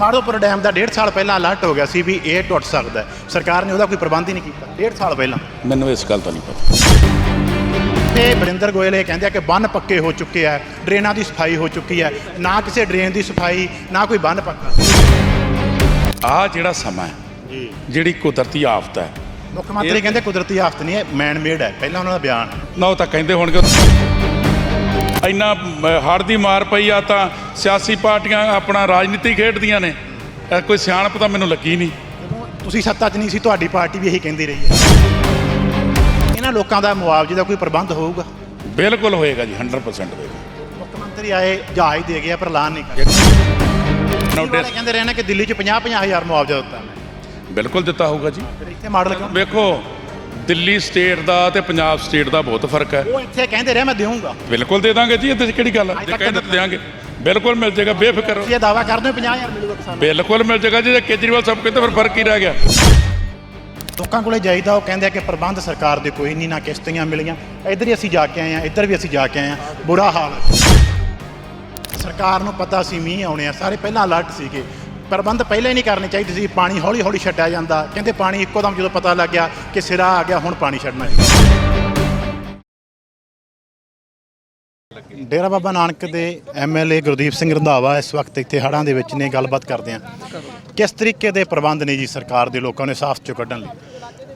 ਮਾੜੋਪੁਰ dam ਦਾ 1.5 ਸਾਲ ਪਹਿਲਾਂ alert ਹੋ ਗਿਆ ਸੀ ਵੀ ਇਹ ਟੁੱਟ ਸਕਦਾ। ਸਰਕਾਰ ਨੇ ਉਹਦਾ ਕੋਈ ਪ੍ਰਬੰਧ ਹੀ ਨਹੀਂ ਕੀਤਾ। 1.5 ਸਾਲ ਪਹਿਲਾਂ। ਮੈਨੂੰ ਇਸ ਗੱਲ ਦਾ ਨਹੀਂ ਪਤਾ। ਤੇ ਬਰਿੰਦਰ ਗੋਇਲ ਇਹ ਕਹਿੰਦੇ ਆ ਕਿ ਬੰਨ ਪੱਕੇ ਹੋ ਚੁੱਕੇ ਆ ਡਰੇਨਾਂ ਦੀ ਸਫ਼ਾਈ ਹੋ ਚੁੱਕੀ ਹੈ ਨਾ ਕਿਸੇ ਡਰੇਨ ਦੀ ਸਫ਼ਾਈ ਨਾ ਕੋਈ ਬੰਨ ਪੱਕਾ। ਆ ਜਿਹੜਾ ਸਮਾਂ ਹੈ ਜੀ। ਜਿਹੜੀ ਕੁਦਰਤੀ ਆਫਤ ਹੈ ਮੁੱਖ ਮੰਤਰੀ ਕਹਿੰਦੇ ਕੁਦਰਤੀ ਆਫਤ ਨਹੀਂ ਹੈ ਮੈਨ ਮੇਡ ਹੈ। ਪਹਿਲਾਂ ਉਹਨਾਂ ਦਾ ਬਿਆਨ। ਨਾ ਉਹ ਤਾਂ ਕਹਿੰਦੇ ਹੋਣਗੇ। ਇੰਨਾ ਹੜ ਦੀ ਮਾਰ ਪਈ ਆ ਤਾਂ ਸਿਆਸੀ ਪਾਰਟੀਆਂ ਆਪਣਾ ਰਾਜਨੀਤੀ ਖੇਡਦੀਆਂ ਨੇ। ਕੋਈ ਸਿਆਣਪ ਤਾਂ ਮੈਨੂੰ ਲੱਗੀ ਨਹੀਂ। ਤੁਸੀਂ ਸੱਤਾ 'ਚ ਨਹੀਂ ਸੀ ਤੁਹਾਡੀ ਪਾਰਟੀ ਵੀ ਇਹੀ ਕਹਿੰਦੀ ਰਹੀ ਹੈ। ਇਹਨਾਂ ਲੋਕਾਂ ਦਾ ਮੁਆਵਜ਼ੇ ਦਾ ਕੋਈ ਪ੍ਰਬੰਧ ਹੋਊਗਾ? ਬਿਲਕੁਲ ਹੋਏਗਾ ਜੀ 100% ਹੋਏਗਾ। ਮੁੱਖ ਮੰਤਰੀ ਆਏ ਜਹਾਜ਼ ਦੇ ਗਿਆ ਪਰ ਐਲਾਨ ਨਹੀਂ ਕਰਿਆ ਨੋ ਵਾਲੇ ਕਹਿੰਦੇ ਰਹੇ ਨੇ ਕਿ ਦਿੱਲੀ 'ਚ 50 50 ਹਜ਼ਾਰ ਮੁਆਵਜ਼ਾ ਦਿੱਤਾ। ਬਿਲਕੁਲ ਦਿੱਤਾ ਹੋਊਗਾ ਜੀ। ਇੱਥੇ ਮਾਡਲ ਕਿਉਂ? ਵੇਖੋ ਦਿੱਲੀ ਸਟੇਟ ਦਾ ਤੇ ਪੰਜਾਬ ਸਟੇਟ ਦਾ ਬਹੁਤ ਫ਼ਰਕ ਹੈ। ਉਹ ਇੱਥੇ ਕਹਿੰਦੇ ਰਹੇ ਮੈਂ ਦੇਵਾਂਗਾ ਬਿਲਕੁਲ ਦੇ ਦਾਂਗੇ ਜੀ ਇਹਦੇ 'ਚ ਕਿਹੜੀ ਗੱਲ ਹੈ ਜੇ ਕਹਿੰਦੇ ਤਾਂ ਬਿਲਕੁਲ ਮਿਲ ਜਾਏਗਾ ਬੇਫਿਕਰ ਤੁਸੀਂ ਇਹ ਦਾਵਾ ਕਰਦੇ ਹੋ 50000 ਮਿਲੂਗਾ ਕਿਸਾਨ। ਬਿਲਕੁਲ ਮਿਲ ਜਾਏਗਾ ਜੀ ਜੇ ਕੇਜਰੀਵਾਲ ਸਾਹਿਬ ਕਹਿੰਦੇ ਫਿਰ ਫ਼ਰਕ ਹੀ ਰਹਿ ਗਿਆ? ਲੋਕਾਂ ਕੋਲੇ ਜਾਈਦਾ ਉਹ ਕਹਿੰਦੇ ਆ ਕਿ ਪ੍ਰਬੰਧ ਸਰਕਾਰ ਦੇ ਕੋਈ ਨਹੀਂ ਨਾ ਕਿਸ਼ਤੀਆਂ ਮਿਲੀਆਂ। ਇੱਧਰ ਹੀ ਅਸੀਂ ਜਾ ਕੇ ਆਏ ਆ ਇੱਧਰ ਵੀ ਅਸੀਂ ਜਾ ਕੇ ਆਏ ਆ ਬੁਰਾ ਹਾਲ ਹੈ। ਸਰਕਾਰ ਨੂੰ ਪਤਾ ਸੀ ਮੀਂਹ ਆਉਣੇ ਆ ਸਾਰੇ ਪਹਿਲਾਂ ਅਲਰਟ ਸੀਗੇ। ਪ੍ਰਬੰਧ ਪਹਿਲਾਂ ਹੀ ਨਹੀਂ ਕਰਨੇ ਚਾਹੀਦੇ ਸੀ। ਪਾਣੀ ਹੌਲੀ ਹੌਲੀ ਛੱਡਿਆ ਜਾਂਦਾ। ਕਹਿੰਦੇ ਪਾਣੀ ਇੱਕੋ ਦਮ ਜਦੋਂ ਪਤਾ ਲੱਗ ਗਿਆ ਕਿ ਸਿਰਾ ਆ ਗਿਆ, ਹੁਣ ਪਾਣੀ ਛੱਡਣਾ ਹੈ। ਡੇਰਾ ਬਾਬਾ ਨਾਨਕ ਦੇ ਐਮਐਲਏ ਗੁਰਦੀਪ ਸਿੰਘ ਰੰਧਾਵਾ ਇਸ ਵਕਤ ਇੱਥੇ ਹੜ੍ਹਾਂ ਦੇ ਵਿੱਚ ਨੇ। ਗੱਲਬਾਤ ਕਰਦੇ ਆ ਕਿਸ ਤਰੀਕੇ ਦੇ ਪ੍ਰਬੰਧ ਨੇ ਜੀ ਸਰਕਾਰ ਦੇ ਲੋਕਾਂ ਨੇ ਸਾਫ਼ ਚੋਂ ਕੱਢਣ ਲਈ?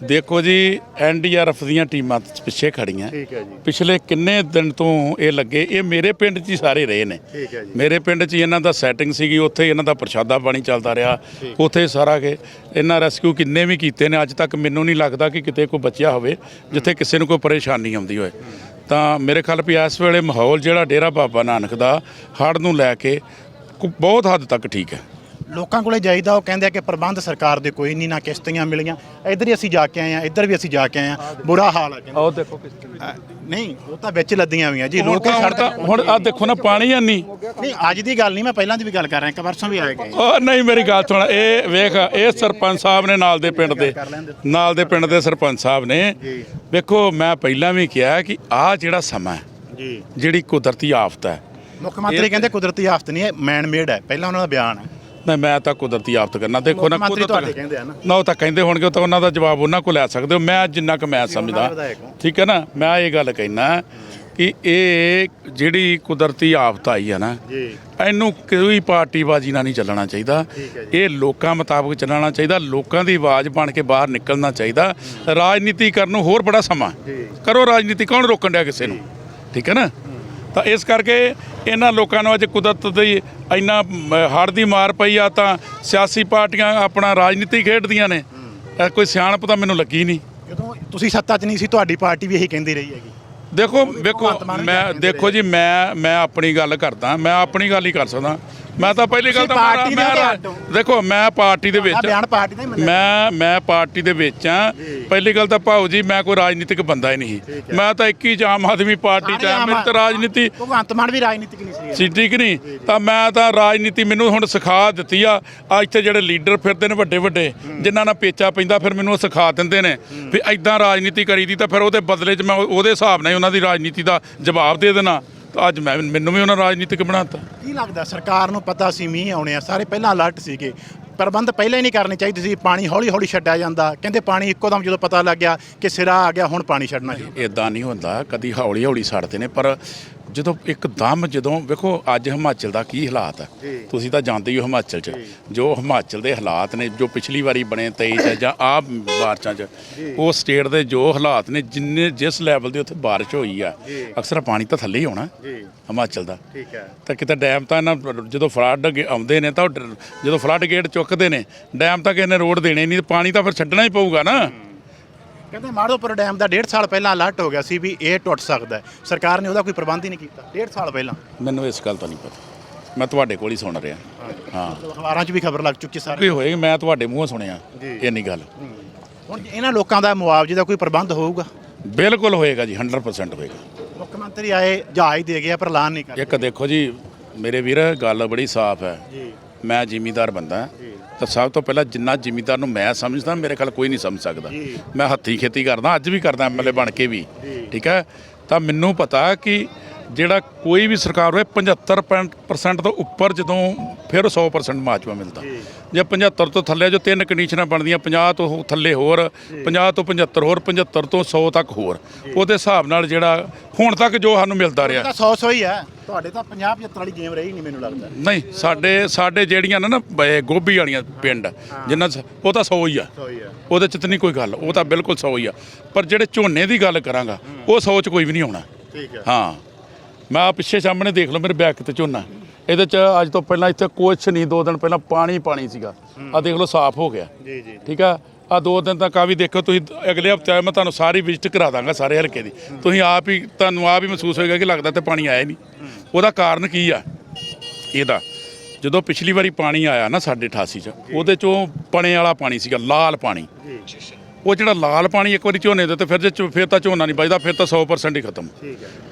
ਦੇਖੋ ਜੀ ਐਨਡੀਆਰਐਫ ਦੀਆਂ ਟੀਮਾਂ ਪਿੱਛੇ ਖੜੀਆਂ। ਠੀਕ ਹੈ ਜੀ। ਪਿਛਲੇ ਕਿੰਨੇ ਦਿਨ ਤੋਂ ਇਹ ਲੱਗੇ ਇਹ ਮੇਰੇ ਪਿੰਡ 'ਚ ਹੀ ਸਾਰੇ ਰਹੇ ਨੇ। ਠੀਕ ਹੈ ਜੀ। ਮੇਰੇ ਪਿੰਡ 'ਚ ਹੀ ਇਹਨਾਂ ਦਾ ਸੈਟਿੰਗ ਸੀਗੀ ਉੱਥੇ ਇਹਨਾਂ ਦਾ ਪ੍ਰਸ਼ਾਦਾ ਪਾਣੀ ਚੱਲਦਾ ਰਿਹਾ ਉੱਥੇ ਸਾਰਾ ਕੇ ਇਹਨਾਂ ਰੈਸਕਿਊ ਕਿੰਨੇ ਵੀ ਕੀਤੇ ਨੇ ਅੱਜ ਤੱਕ ਮੈਨੂੰ ਨਹੀਂ ਲੱਗਦਾ ਕਿ ਕਿਤੇ ਕੋਈ ਬਚਿਆ ਹੋਵੇ ਜਿੱਥੇ ਕਿਸੇ ਨੂੰ ਕੋਈ ਪਰੇਸ਼ਾਨੀ ਆਉਂਦੀ ਹੋਏ। ਤਾਂ ਮੇਰੇ ਖਿਆਲ ਵੀ ਇਸ ਵੇਲੇ ਮਾਹੌਲ ਜਿਹੜਾ ਡੇਰਾ ਬਾਬਾ ਨਾਨਕ ਦਾ ਹੜ੍ਹ ਨੂੰ ਲੈ ਕੁ- ਬਹੁਤ ਹੱਦ ਤੱਕ ਠੀਕ ਹੈ। ਲੋਕਾਂ ਕੋਲੇ ਜਾਈਦਾ ਉਹ ਕਹਿੰਦੇ ਆ ਕਿ ਪ੍ਰਬੰਧ ਸਰਕਾਰ ਦੇ ਕੋਈ ਨਹੀਂ ਨਾ ਕਿਸ਼ਤੀਆਂ ਮਿਲੀਆਂ। ਇੱਧਰ ਹੀ ਅਸੀਂ ਜਾ ਕੇ ਆਏ ਆ ਇੱਧਰ ਵੀ ਅਸੀਂ ਜਾ ਕੇ ਆਏ ਆ ਬੁਰਾ ਹਾਲ ਹੈ ਕਹਿੰਦੇ। ਆਹ ਦੇਖੋ ਕਿਸ ਨਹੀਂ ਉਹ ਤਾਂ ਵਿੱਚ ਲੱਦੀਆਂ ਹੋਈਆਂ ਜੀ ਲੋਕ ਤਾਂ ਸੜਕ ਹੁਣ ਆ ਦੇਖੋ ਨਾ ਪਾਣੀ ਨਹੀਂ। ਨਹੀਂ ਅੱਜ ਦੀ ਗੱਲ ਨਹੀਂ ਮੈਂ ਪਹਿਲਾਂ ਦੀ ਵੀ ਗੱਲ ਕਰ ਰਿਹਾ ਕਿ ਪਰਸੋਂ ਵੀ ਆਏ ਗਏ। ਉਹ ਨਹੀਂ ਮੇਰੀ ਗੱਲ ਸੁਣ ਇਹ ਵੇਖ ਇਹ ਸਰਪੰਚ ਸਾਹਿਬ ਨੇ ਨਾਲ ਦੇ ਪਿੰਡ ਦੇ ਨਾਲ ਦੇ ਪਿੰਡ ਦੇ ਸਰਪੰਚ ਸਾਹਿਬ ਨੇ। ਵੇਖੋ ਮੈਂ ਪਹਿਲਾਂ ਵੀ ਕਿਹਾ ਕਿ ਆਹ ਜਿਹੜਾ ਸਮਾਂ ਹੈ ਜੀ। ਜਿਹੜੀ ਕੁਦਰਤੀ ਆਫਤ ਹੈ ਮੁੱਖ ਮੰਤਰੀ ਕਹਿੰਦੇ ਕੁਦਰਤੀ ਆਫਤ ਨਹੀਂ ਹੈ ਮੈਨ ਮੇਡ ਹੈ ਪਹਿਲਾਂ ਉਹਨਾਂ ਦਾ ਬਿਆਨ ਹੈ। ਨਾ ਮੈਂ ਤਾਂ ਕੁਦਰਤੀ ਆਫਤ ਕਰਨਾ। ਦੇਖੋ ਨਾ ਮੰਤਰੀ ਤੁਹਾਡੇ ਕਹਿੰਦੇ ਆ ਨਾ। ਨਾ ਉਹ ਤਾਂ ਕਹਿੰਦੇ ਹੋਣਗੇ ਉਹ ਤਾਂ ਉਹਨਾਂ ਦਾ ਜਵਾਬ ਉਹਨਾਂ ਕੋਲ ਲੈ ਸਕਦੇ ਹੋ। ਮੈਂ ਜਿੰਨਾ ਕੁ ਮੈਂ ਸਮਝਦਾ। ਠੀਕ ਹੈ ਨਾ ਮੈਂ ਇਹ ਗੱਲ ਕਹਿਣਾ ਕਿ ਇਹ ਜਿਹੜੀ ਕੁਦਰਤੀ ਆਫਤ ਆਈ ਹੈ ਨਾ ਜੀ। ਇਹਨੂੰ ਕੋਈ ਪਾਰਟੀਬਾਜ਼ੀ ਨਾਲ ਨਹੀਂ ਚੱਲਣਾ ਚਾਹੀਦਾ। ਇਹ ਲੋਕਾਂ ਮੁਤਾਬਕ ਚੱਲਣਾ ਚਾਹੀਦਾ ਲੋਕਾਂ ਦੀ ਆਵਾਜ਼ ਬਣ ਕੇ ਬਾਹਰ ਨਿਕਲਣਾ ਚਾਹੀਦਾ। ਰਾਜਨੀਤੀ ਕਰਨ ਨੂੰ ਹੋਰ ਬੜਾ ਸਮਾਂ। ਕਰੋ ਰਾਜਨੀਤੀ ਕੌਣ ਰੋਕਣ ਡਿਆ ਕਿਸੇ ਨੂੰ? ਠੀਕ ਹੈ ਨਾ? ਤਾਂ ਇਸ ਕਰਕੇ ਇਹਨਾਂ ਲੋਕਾਂ ਨੂੰ ਅੱਜ ਕੁਦਰਤ ਦੀ ਇੰਨਾ ਹੜ ਦੀ ਮਾਰ ਪਈ ਆ ਤਾਂ ਸਿਆਸੀ ਪਾਰਟੀਆਂ ਆਪਣਾ ਰਾਜਨੀਤੀ ਖੇਡਦੀਆਂ ਨੇ। ਕੋਈ ਸਿਆਣਪ ਤਾਂ ਮੈਨੂੰ ਲੱਗੀ ਨਹੀਂ। ਜਦੋਂ ਤੁਸੀਂ ਸੱਤਾ 'ਚ ਨਹੀਂ ਸੀ ਤੁਹਾਡੀ ਪਾਰਟੀ ਵੀ ਇਹੀ ਕਹਿੰਦੀ ਰਹੀ ਹੈਗੀ। ਦੇਖੋ ਵੇਖੋ ਮੈਂ ਦੇਖੋ ਜੀ ਮੈਂ ਮੈਂ ਆਪਣੀ ਗੱਲ ਕਰਦਾ ਮੈਂ ਆਪਣੀ ਗੱਲ ਹੀ ਕਰ ਸਕਦਾ। ਮੈਂ ਤਾਂ ਪਹਿਲੀ ਗੱਲ ਤਾਂ ਤੁਸੀਂ ਪਾਰਟੀ ਮੈਂ- ਦੇ ਮੈਂ- ਅੱਡ ਹੋ। ਦੇਖੋ ਮੈਂ ਪਾਰਟੀ ਦੇ ਆ ਵਿੱਚ ਬਿਆਨ ਪਾਰਟੀ ਦਾ ਹੀ ਮੰਨਿਆ ਮੈਂ ਮੈਂ ਪਾਰਟੀ ਦੇ ਵਿੱਚ ਆ ਪਹਿਲੀ ਗੱਲ ਤਾਂ ਭਾਊ ਜੀ ਮੈਂ ਕੋਈ ਰਾਜਨੀਤਿਕ ਬੰਦਾ ਹੀ ਨਹੀਂ। ਮੈਂ ਤਾਂ ਇੱਕ ਹੀ ਆਮ ਆਦਮੀ ਪਾਰਟੀ ਚ ਆ ਮੇਰੀ ਤਾਂ ਰਾਜਨੀਤੀ ਭਗਵੰਤ ਮਾਨ ਵੀ ਰਾਜਨੀਤਿਕ ਨਹੀਂ ਸੀ ਸੀ ਠੀਕ ਨਹੀਂ। ਤਾਂ ਮੈਂ ਤਾਂ ਰਾਜਨੀਤੀ ਮੈਨੂੰ ਹੁਣ ਸਿਖਾ ਦਿੱਤੀ ਆ। ਆ ਇੱਥੇ ਜਿਹੜੇ ਲੀਡਰ ਫਿਰਦੇ ਨੇ ਵੱਡੇ ਵੱਡੇ ਜਿਨ੍ਹਾਂ ਨਾਲ ਪੇਚਾ ਪੈਂਦਾ ਫਿਰ ਮੈਨੂੰ ਉਹ ਸਿਖਾ ਦਿੰਦੇ ਨੇ। ਵੀ ਐਦਾਂ ਰਾਜਨੀਤੀ ਕਰੀਦੀ ਤਾਂ ਫਿਰ ਉਹਦੇ ਬਦਲੇ 'ਚ ਮੈਂ ਉਹ- ਉਹਦੇ ਹਿਸਾਬ ਨਾਲ ਹੀ ਉਹਨਾਂ ਦੀ ਰਾਜਨੀਤੀ ਦਾ ਜਵਾਬ ਦੇ ਦੇਣਾ। ਤਾਂ ਅੱਜ ਮੈਂ ਮੈਨੂੰ ਵੀ ਉਹਨਾਂ ਰਾਜਨੀਤਿਕ ਬਣਾਤਾ। ਕੀ ਲੱਗਦਾ ਸਰਕਾਰ ਨੂੰ ਪਤਾ ਸੀ ਮੀਂਹ ਆਉਣੇ ਆ ਸਾਰੇ ਪਹਿਲਾਂ ਅਲਰਟ ਸੀਗੇ। ਪ੍ਰਬੰਧ ਪਹਿਲਾਂ ਹੀ ਨਹੀਂ ਕਰਨੇ ਚਾਹੀਦੇ ਸੀ ਪਾਣੀ ਹੌਲੀ ਹੌਲੀ ਛੱਡਿਆ ਜਾਂਦਾ। ਕਹਿੰਦੇ ਪਾਣੀ ਇੱਕੋ ਦਮ ਜਦੋਂ ਪਤਾ ਲੱਗ ਗਿਆ ਕਿ ਸਿਰਾ ਆ ਗਿਆ ਹੁਣ ਪਾਣੀ ਛੱਡਣਾ ਜੀ ਇਦਾਂ ਨਹੀਂ ਹੁੰਦਾ ਕਦੀ ਹੌਲੀ ਹੌਲੀ ਸੜਦੇ ਨੇ ਪਰ ਜਦੋਂ ਇੱਕਦਮ ਜਦੋਂ ਵੇਖੋ ਅੱਜ ਹਿਮਾਚਲ ਦਾ ਕੀ ਹਾਲਾਤ ਹੈ ਤੁਸੀਂ ਤਾਂ ਜਾਣਦੇ ਹੀ ਹੋ ਹਿਮਾਚਲ 'ਚ। ਜੋ। ਹਿਮਾਚਲ ਦੇ ਹਾਲਾਤ ਨੇ ਜੋ ਪਿਛਲੀ ਵਾਰੀ ਬਣੇ 23 ਚ ਜਾਂ ਆ ਮਾਰਚਾਂ 'ਚ ਉਹ ਸਟੇਟ ਦੇ ਜੋ ਹਾਲਾਤ ਨੇ ਜਿੰਨੇ ਜਿਸ ਲੈਵਲ ਦੇ ਉੱਥੇ ਬਾਰਿਸ਼ ਹੋਈ ਆ ਅਕਸਰ ਪਾਣੀ ਤਾਂ ਥੱਲੇ ਹੀ ਹੋਣਾ ਜੀ। ਹਿਮਾਚਲ ਦਾ। ਠੀਕ ਹੈ। ਤਾਂ ਕਿਤੇ ਡੈਮ ਤਾਂ ਇਹਨਾਂ ਜਦੋਂ ਫਲੱਡ ਆਉਂਦੇ ਨੇ ਤਾਂ ਜਦੋਂ ਫਲੱਡ ਗੇਟ ਚੁੱਕਦੇ ਨੇ ਡੈਮ ਤਾਂ ਕਿਸੇ ਨੇ ਰੋਡ ਦੇਣੇ ਨਹੀਂ ਪਾਣੀ ਤਾਂ ਫਿਰ ਛੱਡਣਾ ਹੀ ਪਊਗਾ ਨਾ। ਕਹਿੰਦੇ ਮਾੜੋਪੁਰ ਡੈਮ ਦਾ 1.5 ਸਾਲ ਪਹਿਲਾਂ ਅਲਰਟ ਹੋ ਗਿਆ ਸੀ ਵੀ ਇਹ ਟੁੱਟ ਸਕਦਾ ਹੈ। ਸਰਕਾਰ ਨੇ ਉਹਦਾ ਕੋਈ ਪ੍ਰਬੰਧ ਹੀ ਨਹੀਂ ਕੀਤਾ। 1.5 ਸਾਲ ਪਹਿਲਾਂ। ਮੈਨੂੰ ਇਸ ਗੱਲ ਦਾ ਨਹੀਂ ਪਤਾ। ਮੈਂ ਤੁਹਾਡੇ ਕੋਲ ਹੀ ਸੁਣ ਰਿਹਾ। ਹਾਂ। ਅਖਬਾਰਾਂ 'ਚ ਵੀ ਖਬਰ ਲੱਗ ਚੁੱਕੀ ਸਾਰੇ। ਹੋਏਗੀ ਮੈਂ ਤੁਹਾਡੇ ਮੂੰਹੋਂ ਸੁਣਿਆ ਇਹ ਨਹੀਂ ਗੱਲ। ਹੁਣ ਇਹਨਾਂ ਲੋਕਾਂ ਦਾ ਮੁਆਵਜ਼ੇ ਦਾ ਕੋਈ ਪ੍ਰਬੰਧ ਹੋਊਗਾ? ਬਿਲਕੁਲ ਹੋਏਗਾ ਜੀ 100% ਹੋਏਗਾ। ਮੁੱਖ ਮੰਤਰੀ ਆਏ ਜਹਾਜ਼ ਦੇ ਗਿਆ ਪਰ ਐਲਾਨ ਨਹੀਂ ਕਰ ਇੱਕ ਦੇਖੋ ਜੀ ਮੇਰੇ ਵੀਰ ਗੱਲ ਬੜੀ ਸਾਫ਼ ਹੈ। ਜੀ। ਮੈਂ ਜ਼ਿਮੀਦਾਰ ਬੰਦਾ। ਹਾਂ। ਤਾਂ ਸਭ ਤੋਂ ਪਹਿਲਾਂ ਜਿੰਨਾ ਜ਼ਿਮੀਦਾਰ ਨੂੰ ਮੈਂ ਸਮਝਦਾ ਮੇਰੇ ਖਿਆਲ ਕੋਈ ਨਹੀਂ ਸਮਝ ਸਕਦਾ। ਮੈਂ ਹੱਥੀਂ ਖੇਤੀ ਕਰਦਾ ਅੱਜ ਵੀ ਕਰਦਾ ਐਮਐਲਏ ਬਣ ਕੇ ਵੀ। ਠੀਕ ਹੈ? ਤਾਂ ਮੈਨੂੰ ਪਤਾ ਕਿ ਜਿਹੜਾ ਕੋਈ ਵੀ ਸਰਕਾਰ ਹੋਏ 75% ਤੋਂ ਉੱਪਰ ਜਦੋਂ ਫਿਰ ਉਹ 100% ਮਾਜਵਾ ਮਿਲਦਾ। ਜੇ। 75 ਤੋਂ ਥੱਲੇ ਜੋ ਤਿੰਨ ਕੰਡੀਸ਼ਨਾਂ ਬਣਦੀਆਂ 50 ਤੋਂ ਥੱਲੇ ਹੋਰ 50 ਤੋਂ 75 ਹੋਰ 75 ਤੋਂ 100 ਤੱਕ ਹੋਰ। ਉਹਦੇ ਹਿਸਾਬ ਨਾਲ ਜਿਹੜਾ ਹੁਣ ਤੱਕ ਜੋ ਸਾਨੂੰ ਮਿਲਦਾ ਰਿਹਾ। ਤਾਂ 100 100 ਹੀ ਹੈ ਤੁਹਾਡੇ ਤਾਂ 50 75 ਵਾਲੀ ਗੇਮ ਰਹੀ ਨਹੀਂ ਮੈਨੂੰ ਲੱਗਦਾ। ਨਹੀਂ ਸਾਡੇ ਸਾਡੇ ਜਿਹੜੀਆਂ ਨੇ ਨਾ ਗੋਭੀ ਵਾਲੀਆਂ ਪਿੰਡ ਜਿੰਨਾ ਉਹ ਤਾਂ 100 ਹੀ ਆ। 100 ਹੀ ਹੈ ਉਹਦੇ ਚ ਤਾਂ ਨਹੀਂ ਕੋਈ ਗੱਲ ਉਹ ਤਾਂ ਬਿਲਕੁਲ 100 ਹੀ ਆ। ਪਰ ਜਿਹੜੇ ਝੋਨੇ ਦੀ ਗੱਲ ਕਰਾਂਗਾ ਉਹ 100 ਚ ਕੋਈ ਵੀ ਨਹੀਂ ਆਉਣਾ। ਠੀਕ ਹੈ ਹਾਂ। ਮੈਂ ਆ ਪਿੱਛੇ ਸਾਹਮਣੇ ਦੇਖ ਲਓ ਮੇਰੇ ਬੈਕ ਤੇ ਝੋਨਾ। ਇਹਦੇ ਚ ਅੱਜ ਤੋਂ ਪਹਿਲਾਂ ਇੱਥੇ ਕੁਛ ਨਹੀਂ ਦੋ ਦਿਨ ਪਹਿਲਾਂ ਪਾਣੀ ਪਾਣੀ ਸੀਗਾ। ਆ ਦੇਖ ਲਓ ਸਾਫ਼ ਹੋ ਗਿਆ। ਜੀ ਜੀ। ਠੀਕ ਆ? ਆ ਦੋ ਦਿਨ ਤੱਕ ਆ ਵੀ ਦੇਖੋ ਤੁਸੀਂ ਅਗਲੇ ਹਫ਼ਤੇ ਮੈਂ ਤੁਹਾਨੂੰ ਸਾਰੀ ਵਿਜ਼ਿਟ ਕਰਾ ਦਾਂਗਾ ਸਾਰੇ ਹਲਕੇ ਦੀ। ਤੁਸੀਂ ਆਪ ਹੀ ਤੁਹਾਨੂੰ ਆਪ ਹੀ ਮਹਿਸੂਸ ਹੋਏਗਾ ਕਿ ਲੱਗਦਾ ਤੇ ਪਾਣੀ ਆਇਆ ਹੀ ਨਹੀਂ। ਉਹਦਾ ਕਾਰਨ ਕੀ ਆ? ਇਹਦਾ ਜਦੋਂ ਪਿਛਲੀ ਵਾਰੀ ਪਾਣੀ ਆਇਆ ਨਾ ਸਾਡੇ 88 ਚ ਉਹਦੇ ਚੋਂ ਪਣੇ ਵਾਲਾ ਪਾਣੀ ਸੀਗਾ ਲਾਲ ਪਾਣੀ। ਉਹ ਜਿਹੜਾ ਲਾਲ ਪਾਣੀ ਇੱਕ ਵਾਰੀ ਝੋਨੇ ਦੇ ਤੇ ਫਿਰ ਜੇ ਫਿਰ ਤਾਂ ਝੋਨਾ ਨਹੀਂ ਬਚਦਾ ਫਿਰ ਤਾਂ 100% ਹੀ ਖਤਮ।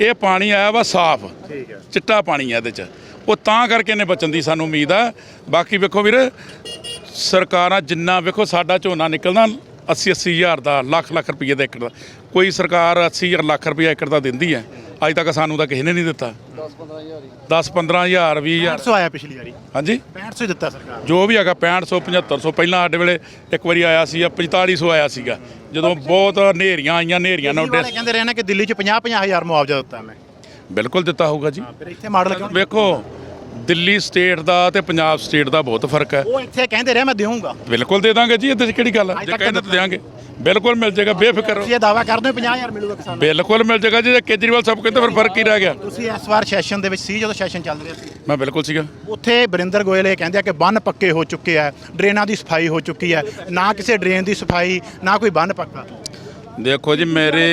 ਇਹ ਪਾਣੀ ਆਇਆ ਵਾ ਸਾਫ਼। ਚਿੱਟਾ ਪਾਣੀ ਹੈ ਇਹਦੇ ਚ। ਉਹ ਤਾਂ ਕਰਕੇ ਨੇ ਬਚਣ ਦੀ ਸਾਨੂੰ ਉਮੀਦ ਆ। ਬਾਕੀ ਵੇਖੋ ਵੀਰ ਸਰਕਾਰਾਂ ਜਿੰਨਾ ਵੇਖੋ ਸਾਡਾ ਝੋਨਾ ਨਿਕਲਦਾ 80 80 ਹਜ਼ਾਰ ਦਾ ਲੱਖ ਲੱਖ ਰੁਪਏ ਦਾ ਏਕੜ ਦਾ। ਕੋਈ ਸਰਕਾਰ 80 ਹਜ਼ਾਰ ਲੱਖ ਰੁਪਏ ਏਕੜ ਦਾ ਦਿੰਦੀ ਹੈ। ਅੱਜ ਤੱਕ ਸਾਨੂੰ ਤਾਂ ਕਿਸੇ ਨੇ ਨਹੀਂ ਦਿੱਤਾ। 10 15 ਹਜ਼ਾਰ 20 ਹਜ਼ਾਰ। 500 ਆਇਆ ਪਿਛਲੀ ਵਾਰੀ। ਹਾਂਜੀ? 6500 ਹੀ ਦਿੱਤਾ ਸਰਕਾਰ ਜੋ ਵੀ ਹੈਗਾ 6500 7500 ਪਹਿਲਾਂ ਸਾਡੇ ਵੇਲੇ ਇੱਕ ਵਾਰੀ ਆਇਆ ਸੀ 4500 ਆਇਆ ਸੀਗਾ। ਜਦੋਂ ਬਹੁਤ ਹਨੇਰੀਆਂ ਆਈਆਂ ਦਿੱਲੀ ਵਾਲੇ ਕਹਿੰਦੇ ਰਹੇ ਨੇ ਕਿ ਦਿੱਲੀ 'ਚ 50 50 ਹਜ਼ਾਰ ਮੁਆਵਜ਼ਾ ਦਿੱਤਾ ਮੈਂ। ਬਿਲਕੁਲ ਦਿੱਤਾ ਹੋਊਗਾ ਜੀ। ਫਿਰ ਇੱਥੇ ਮਾਡਲ ਕਿਉਂ? ਵੇਖੋ ਦਿੱਲੀ ਸਟੇਟ ਦਾ ਤੇ ਪੰਜਾਬ ਸਟੇਟ ਦਾ ਬਹੁਤ ਫ਼ਰਕ ਹੈ। ਉਹ ਇੱਥੇ ਕਹਿੰਦੇ ਰਹੇ ਮੈਂ ਦੇਵਾਂਗਾ ਬਿਲਕੁਲ ਦੇ ਦਾਂਗੇ ਜੀ ਇਹਦੇ 'ਚ ਕਿਹੜੀ ਗੱਲ ਹੈ? ਜੇ ਕਹਿੰਦੇ ਤਾਂ ਦੇਾਂਗੇ। ਬਿਲਕੁਲ ਮਿਲ ਜਾਏਗਾ ਬੇਫਿਕਰ ਰਹੋ। ਤੁਸੀਂ ਇਹ ਦਾਵਾ ਕਰਦੇ ਹੋ 50000 ਮਿਲੂਗਾ ਕਿਸਾਨਾਂ ਬਿਲਕੁਲ ਮਿਲ ਜਾਏਗਾ ਜੀ ਜੇ ਕੇਜਰੀਵਾਲ ਸਾਹਿਬ ਕਹਿੰਦੇ ਫਿਰ ਫ਼ਰਕ ਹੀ ਰਹਿ ਗਿਆ? ਨੂੰ ਤੁਸੀਂ ਇਸ ਵਾਰ ਸੈਸ਼ਨ ਦੇ ਵਿੱਚ ਸੀ ਜਦੋਂ ਸੈਸ਼ਨ ਚੱਲ ਰਿਹਾ ਸੀ। ਮੈਂ ਬਿਲਕੁਲ ਸੀਗਾ। ਉੱਥੇ ਬਰਿੰਦਰ ਗੋਇਲ ਇਹ ਕਹਿੰਦੇ ਆ ਕਿ ਬੰਨ ਪੱਕੇ ਹੋ ਚੁੱਕੇ ਆ ਡਰੇਨਾਂ ਦੀ ਸਫ਼ਾਈ ਹੋ ਚੁੱਕੀ ਹੈ। ਨਾ ਕਿਸੇ ਡਰੇਨ ਦੀ ਸਫ਼ਾਈ ਨਾ ਕੋਈ ਬੰਨ ਪੱਕਾ। ਦੇਖੋ ਜੀ ਮੇਰੇ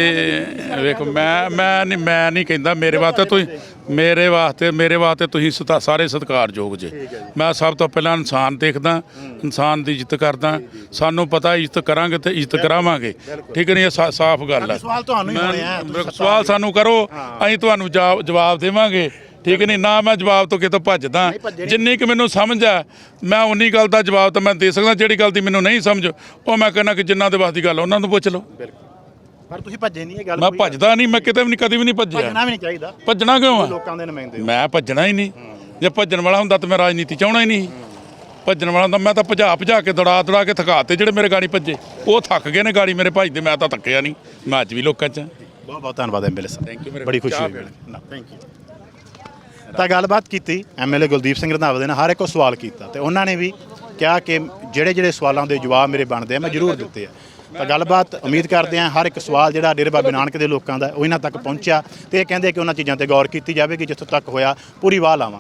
ਵੇਖੋ ਮੈਂ ਮੈਂ ਨਹੀਂ ਮੈਂ ਨਹੀਂ ਕਹਿੰਦਾ ਮੇਰੇ ਵਾਸਤੇ ਤੁਸੀਂ ਮੇਰੇ ਵਾਸਤੇ ਮੇਰੇ ਵਾਸਤੇ ਤੁਸੀਂ ਸਤਾ- ਸਾਰੇ ਸਤਿਕਾਰਯੋਗ ਜੇ। ਮੈਂ ਸਭ ਤੋਂ ਪਹਿਲਾਂ ਇਨਸਾਨ ਦੇਖਦਾ ਇਨਸਾਨ ਦੀ ਇੱਜ਼ਤ ਕਰਦਾ ਸਾਨੂੰ ਪਤਾ ਇੱਜ਼ਤ ਕਰਾਂਗੇ ਤੇ ਇੱਜ਼ਤ ਕਰਾਵਾਂਗੇ। ਠੀਕ ਨਹੀਂ ਇਹ ਸਾ- ਸਾਫ਼ ਗੱਲ ਹੈ। ਸਵਾਲ ਤੁਹਾਨੂੰ ਹੀ ਮੈਂ- ਹੋਣੇ ਆ, ਤੁਸੀਂ ਸਵਾਲ ਸਾਨੂੰ ਕਰੋ ਅਸੀਂ ਤੁਹਾਨੂੰ ਜਵਾਬ ਜਵਾਬ ਦੇਵਾਂਗੇ। ਠੀਕ ਨਹੀਂ ਨਾ ਮੈਂ ਜਵਾਬ ਤੋਂ ਕਿਤੋਂ ਭੱਜਦਾ। ਜਿੰਨੀ ਕਿ ਮੈਨੂੰ ਸਮਝ ਆ ਮੈਂ ਉਨੀ ਗੱਲ ਦਾ ਜਵਾਬ ਤਾਂ ਮੈਂ ਦੇ ਸਕਦਾ ਜਿਹੜੀ ਗੱਲ ਦੀ ਮੈਨੂੰ ਨਹੀਂ ਸਮਝ ਉਹ ਮੈਂ ਕਹਿੰਦਾ ਕਿ ਜਿੰਨਾਂ ਦੇ ਵਾਸ ਦੀ ਗੱਲ ਉਹਨਾਂ ਨੂੰ ਪੁੱਛ ਲਓ। ਪਰ ਤੁਸੀਂ ਭੱਜੇ ਨਹੀਂ ਇਹ ਗੱਲ ਮੈਂ ਭੱਜਦਾ ਨਹੀਂ ਮੈਂ ਕਿਤੇ ਵੀ ਨਹੀਂ ਕਦੀ ਵੀ ਨਹੀਂ ਭੱਜਿਆ। ਭੱਜਣਾ ਵੀ ਨਹੀਂ ਚਾਹੀਦਾ। ਭੱਜਣਾ ਕਿਉਂ ਆ? ਲੋਕਾਂ ਦੇ ਨੁਮਾਇੰਦੇ ਹੋ। ਮੈਂ ਭੱਜਣਾ ਹੀ ਨਹੀਂ। ਜੇ ਭੱਜਣ ਵਾਲਾ ਹੁੰਦਾ ਤਾਂ ਮੈਂ ਰਾਜਨੀਤੀ ਚਾਹਣਾ ਹੀ ਨਹੀਂ। ਭੱਜਣ ਵਾਲਾ ਹੁੰਦਾ ਮੈਂ ਤਾਂ ਭਜਾ ਭਜਾ ਕੇ ਦੜਾ ਦੜਾ ਕੇ ਥਕਾਤੇ ਜਿਹੜੇ ਮੇਰੇ ਗਾੜੀ ਭੱਜੇ। ਉਹ ਥੱਕ ਗਏ ਨੇ ਗਾੜੀ ਮੇਰੇ ਭੱਜਦੇ ਮੈਂ ਤਾਂ ਥੱਕਿਆ ਨਹੀਂ। ਮੈਂ ਅੱਜ ਵੀ ਲੋਕਾਂ 'ਚ। ਬਹੁਤ ਬਹੁਤ ਧੰਨਵਾਦ ਐਮਐਲਏ ਸਾਹਿਬ you ਮੇਰੇ ਬੜੀ ਖੁਸ਼ੀ ਹੋਈ ਨਾ ਥੈਂਕ ਯੂ ਤਾਂ ਗੱਲਬਾਤ ਕੀਤੀ ਐਮਐਲਏ ਗੁਲਦੀਪ ਸਿੰਘ ਰੰਧਾਵਾ ਦੇ ਨਾਲ ਹਰ ਇੱਕ ਸਵਾਲ ਕੀਤਾ। ਤੇ ਉਹਨਾਂ ਨੇ ਵੀ ਕਿਹਾ ਕਿ ਜਿਹੜੇ ਜਿਹੜੇ ਸਵਾਲਾਂ ਦੇ ਜਵਾਬ ਮੇਰੇ ਬਣਦੇ ਆ ਮੈਂ ਜ਼ਰੂਰ ਦਿੱਤੇ ਆ। ਤਾਂ ਗੱਲਬਾਤ ਉਮੀਦ ਕਰਦੇ ਹਾਂ ਹਰ ਇੱਕ ਸਵਾਲ ਜਿਹੜਾ ਡੇਰੇ ਬਾਬੇ ਨਾਨਕ ਦੇ ਲੋਕਾਂ ਦਾ ਉਹ ਇਹਨਾਂ ਤੱਕ ਪਹੁੰਚਿਆ ਤੇ ਇਹ ਕਹਿੰਦੇ ਕਿ ਉਹਨਾਂ ਚੀਜ਼ਾਂ ਤੇ ਗੌਰ ਕੀਤੀ ਜਾਵੇਗੀ, ਜਿੱਥੋਂ ਤੱਕ ਹੋਇਆ ਪੂਰੀ ਵਾਹ ਲਾਵਾਂਗੇ।